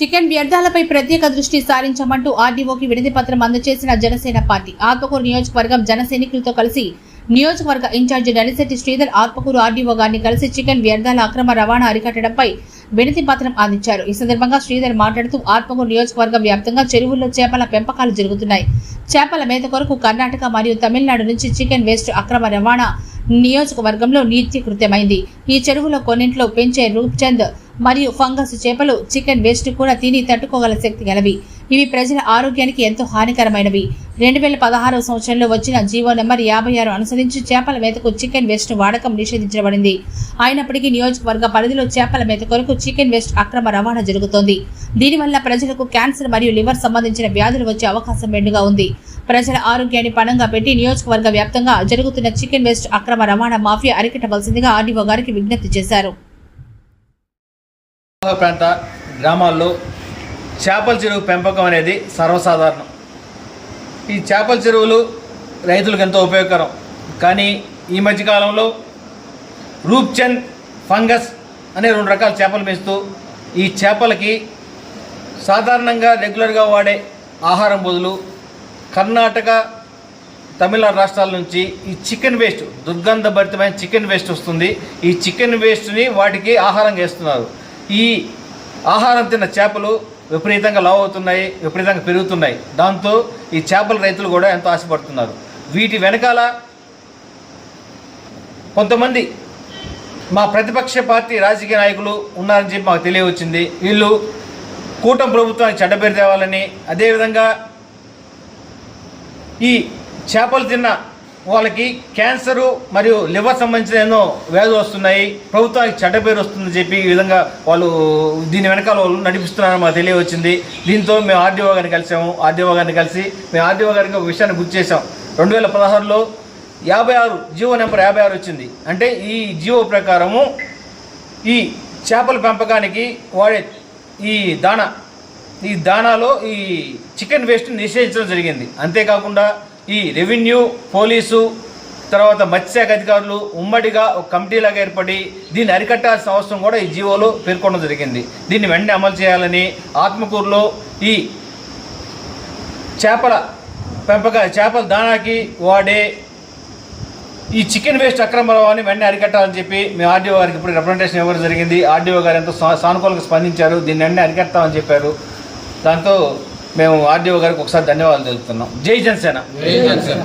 Chicken వ్యర్థాలపై ప్రత్యేక దృష్టి సారించమంటూ ఆర్డీఓకి వినతి పత్రం అందజేసిన జనసేన పార్టీ. ఆత్మకూరు నియోజకవర్గం జనసైనికులతో కలిసి నియోజకవర్గ ఇన్ఛార్జి నలిశెట్టి శ్రీధర్ ఆత్మకూరు ఆర్డీఓ గారిని కలిసి చికెన్ వ్యర్థాల అక్రమ రవాణా అరికట్టడంపై వినతి పత్రం అందించారు. ఈ సందర్భంగా శ్రీధర్ మాట్లాడుతూ ఆత్మకూరు నియోజకవర్గం వ్యాప్తంగా చెరువుల్లో చేపల పెంపకాలు జరుగుతున్నాయి. చేపల మేత కొరకు కర్ణాటక మరియు తమిళనాడు నుంచి చికెన్ వేస్ట్ అక్రమ రవాణా నియోజకవర్గంలో నిత్యకృత్యమైంది. ఈ చెరువులో కొన్నింట్లో పెంచే రూప్చంద్ మరియు ఫంగస్ చేపలు చికెన్ వేస్ట్ కూడా తిని తట్టుకోగల శక్తి గలవి. ఇవి ప్రజల ఆరోగ్యానికి ఎంతో హానికరమైనవి. రెండు వేల పదహారు సంవత్సరంలో వచ్చిన జీవో నెంబర్ యాభై ఆరు అనుసరించి చేపల మేతకు చికెన్ వేస్ట్ వాడకం నిషేధించబడింది. అయినప్పటికీ నియోజకవర్గ పరిధిలో చేపల మేత కొరకు చికెన్ వేస్ట్ అక్రమ రవాణా జరుగుతోంది. దీనివల్ల ప్రజలకు క్యాన్సర్ మరియు లివర్ సంబంధించిన వ్యాధులు వచ్చే అవకాశం మెండుగా ఉంది. ప్రజల ఆరోగ్యాన్ని పణంగా పెట్టి నియోజకవర్గ వ్యాప్తంగా జరుగుతున్న చికెన్ వేస్ట్ అక్రమ రవాణా మాఫియా అరికట్టవలసిందిగా ఆర్డీఓ గారికి విజ్ఞప్తి చేశారు. ప్రాంత గ్రామాల్లో చేపల చెరువు పెంపకం అనేది సర్వసాధారణం. ఈ చేపల చెరువులు రైతులకు ఎంతో ఉపయోగకరం. కానీ ఈ మధ్యకాలంలో రూప్చంద్ ఫంగస్ అనే రెండు రకాల చేపలు పెంచుతూ ఈ చేపలకి సాధారణంగా రెగ్యులర్గా వాడే ఆహారం బదులు కర్ణాటక తమిళనాడు రాష్ట్రాల నుంచి ఈ చికెన్ వేస్ట్ దుర్గంధభరితమైన చికెన్ వేస్ట్ వస్తుంది. ఈ చికెన్ వేస్ట్ని వాటికి ఆహారంగా వేస్తున్నారు. ఈ ఆహారం తిన్న చేపలు విపరీతంగా లావు అవుతున్నాయి విపరీతంగా పెరుగుతున్నాయి. దాంతో ఈ చేపల రైతులు కూడా ఎంతో ఆశపడుతున్నారు. వీటి వెనకాల కొంతమంది మా ప్రతిపక్ష పార్టీ రాజకీయ నాయకులు ఉన్నారని చెప్పి మాకు తెలియవచ్చింది. వీళ్ళు కూటమి ప్రభుత్వానికి చెడ్డపేరు తేవాలని అదేవిధంగా ఈ చేపలు తిన్న వాళ్ళకి క్యాన్సరు మరియు లివర్ సంబంధించిన ఎన్నో వ్యాధులు వస్తున్నాయి. ప్రభుత్వానికి చెడ్డ పేరు వస్తుందని చెప్పి ఈ విధంగా వాళ్ళు దీని వెనకాల వాళ్ళు నడిపిస్తున్నారని మాకు తెలియవచ్చింది. దీంతో మేము ఆర్డీఓ గారిని కలిసాము. ఆర్డీఓ గారిని కలిసి మేము ఆర్డీఓ గారికి ఒక విషయాన్ని గుర్తు చేసాం రెండు వేల పదహారులో యాభై ఆరు జీవో నెంబర్ యాభై ఆరు వచ్చింది. అంటే ఈ జీవో ప్రకారము ఈ చేపల పెంపకానికి వాడే ఈ దాణా ఈ దానాలో ఈ చికెన్ వేస్ట్ నిషేధించడం జరిగింది. అంతేకాకుండా ఈ రెవెన్యూ పోలీసు తర్వాత మత్స్యశాఖ అధికారులు ఉమ్మడిగా ఒక కమిటీలాగా ఏర్పడి దీన్ని అరికట్టాల్సిన అవసరం కూడా ఈ జీవోలో పేర్కొనడం జరిగింది. దీన్ని వెంటనే అమలు చేయాలని ఆత్మకూరులో ఈ చేపల పెంపక చేపల దానాకి వాడే ఈ చికెన్ వేస్ట్ అక్రమ రవాణాని వెంటనే అరికట్టాలని చెప్పి మీ ఆర్డీఓ గారికి ఇప్పుడు రిప్రజెంటేషన్ ఇవ్వడం జరిగింది. ఆర్డీఓ గారు ఎంతో సా- సానుకూలంగా స్పందించారు. దీన్ని వెంటనే అరికడతామని చెప్పారు. దాంతో మేము ఆర్డీఓ గారికి ఒకసారి ధన్యవాదాలు తెలుపుతున్నాం. జై జనసేన. జై జనసేన.